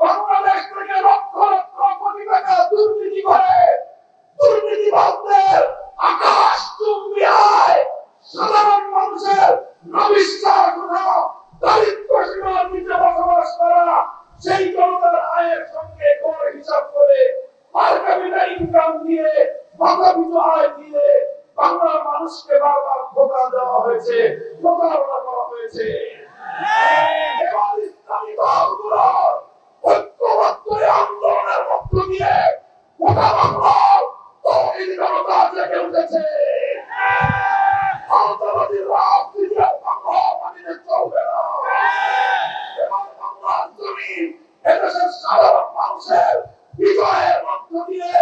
বাংলাদেশ থেকে লক্ষ লক্ষ কোটি টাকা দুর্নীতি করে। দুর্নীতি আকাশ চুম্বি আয় সাধারণ মানুষের নবিষ্ঠার কথা দারিদ্র সীমার নিচে বসবাস করা সেই জনতার আয়ের সঙ্গে কর হিসাব করে পার ক্যাপিটা ইনকাম দিয়ে মাথা পিছু আয় দিয়ে বাংলার মানুষকে বারবার ধোকা দেওয়া হয়েছে প্রতারণা করা হয়েছে। এবং ইসলামী দলগুলোর ঐক্যবদ্ধ এই দিয়ে গোটা বাংলার তৌহিদি জনতা জেগে উঠেছে। আন্তর্জাতিক রাজনীতি আর বাংলা মাটিতে চলবে না এদেশের সাধারণ মানুষের বিজয়ের মধ্য দিয়ে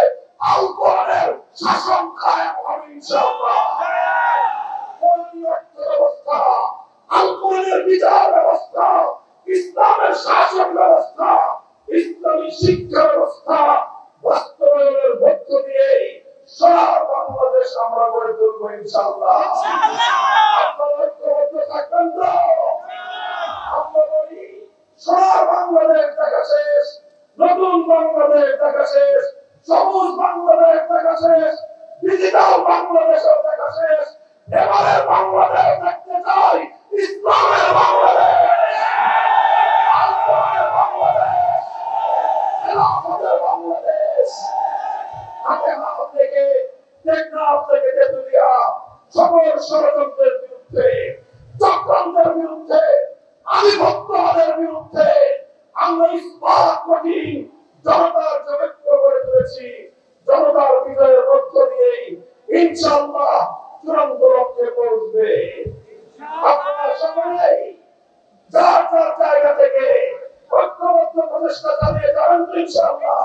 আল কোরআনের শাসন কায়েম হবে ইনশাআল্লাহ কোরআনী অর্থ ব্যবস্থা আল কোরআনের বিচার ব্যবস্থা ইসলামের শাসন ব্যবস্থা ইসলামী শিক্ষা ব্যবস্থা বাস্তবায়নের মধ্য দিয়েই সারা বাংলাদেশ আমরা গড়ে তুলবো ইনশাআল্লাহ। আপনারা ঐক্যবদ্ধ থাকবেন তো? আমরা বলি সোনার বাংলাদেশ দেখা শেষ নতুন বাংলাদেশ দেখা শেষ সবুজ বাংলাদেশ দেখা শেষ ডিজিটাল বাংলাদেশও দেখা শেষ এবারে বাংলাদেশ দেখতে ষড়যন্ত্রের বিরুদ্ধে, চক্রান্তের বিরুদ্ধে, আধিপত্যবাদের বিরুদ্ধে আমরা ইস্পাত কঠিন জনতার জনৈক্য করে তুলেছি। জনতার বিজয়ের মধ্য দিয়েই ইনশাআল্লাহ চূড়ান্ত লক্ষ্যে পৌঁছবে। আপনারা সকলেই যার যার জায়গা থেকে ঐক্যবদ্ধ প্রচেষ্টা চালিয়ে যাবেন ইনশাআল্লাহ।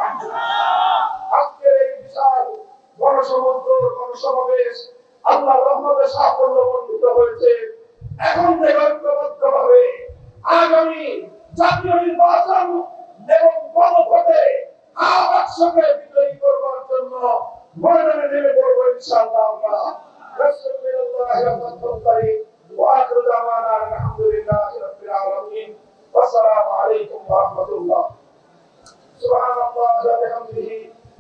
সাফল্য মণ্ডিত হয়েছে এখন থেকে ঐক্যবদ্ধ ভাবে আগামী জাতীয় নির্বাচন এবং গণভোটে আবাসকে বিজয়ী করবার জন্য ময়দানে নেমে পড়বো ইনশাআল্লাহ আমরা রাসূলুল্লাহ রাহমাতুল্লাহি ওয়া আখিরু দাওয়ানা আলহামদুলিল্লাহি রাব্বিল আলামিন والسلام عليكم ورحمة الله سبحان الله وبحمده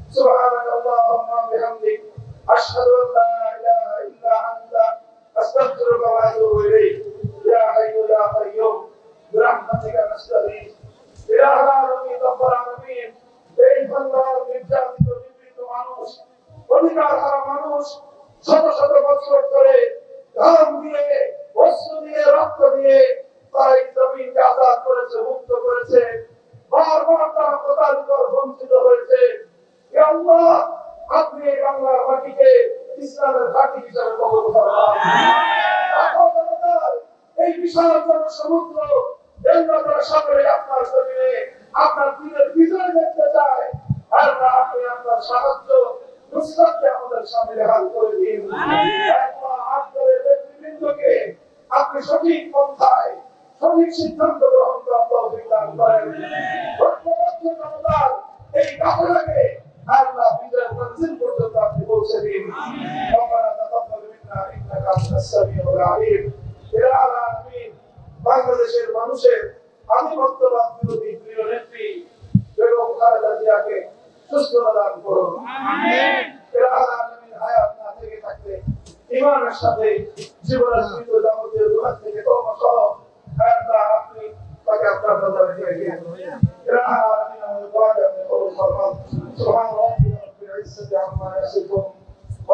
سبحانك اللهم وبحمدك أشهد أن لا إله إلا أنت أستغفرك وأتوب إليك يا حي يا قيوم برحمتك نستغيث إله العالمين رب العالمين এই বাংলার নির্যাতিত নিপীড়িত মানুষ অধিকার হারা মানুষ শত শত বছর ধরে ঘাম দিয়ে অশ্রু দিয়ে রক্ত দিয়ে তারা এই জমিনকে আজাদ করেছে মুক্ত করেছে বারবার তারা প্রতারিত বঞ্চিত হয়েছে হে আল্লাহ আপনি এই বাংলার মাটিকে এই বিশাল দেবতার সকলে আপনার জমিনে, আপনার দিনের বিজয় দেখতে চায়। আল্লাহ আপনি আপনার সাহায্য, নুসরাতকে আমাদের সামনে হাল করে দিন। আল্লাহ আপনাদের আপনি সঠিক পন্থায়, সঠিক সিদ্ধান্ত গ্রহণ করার তৌফিক করেন। আপনি পৌঁছে দিন ربنا تقبل منا انك انت السميع العليم ইয়া আলামিন বাংলাদেশের মানুষের আধিপত্যবাদ বিরোধী প্রিয় নেত্রী বেগম খালেদা জিয়াকে সুস্থতা দান করুন ইয়া আলামিন হায়াত না থেকে থাকতে ইমানের সাথে জীবনের মৃত যাবতীয় দুঃখ থেকে তওবা সহ আল্লাহ আপনি তাকে আপনার নজরে দিয়ে দিন ইয়া আলামিন আমাদের দোয়া আপনি কবুল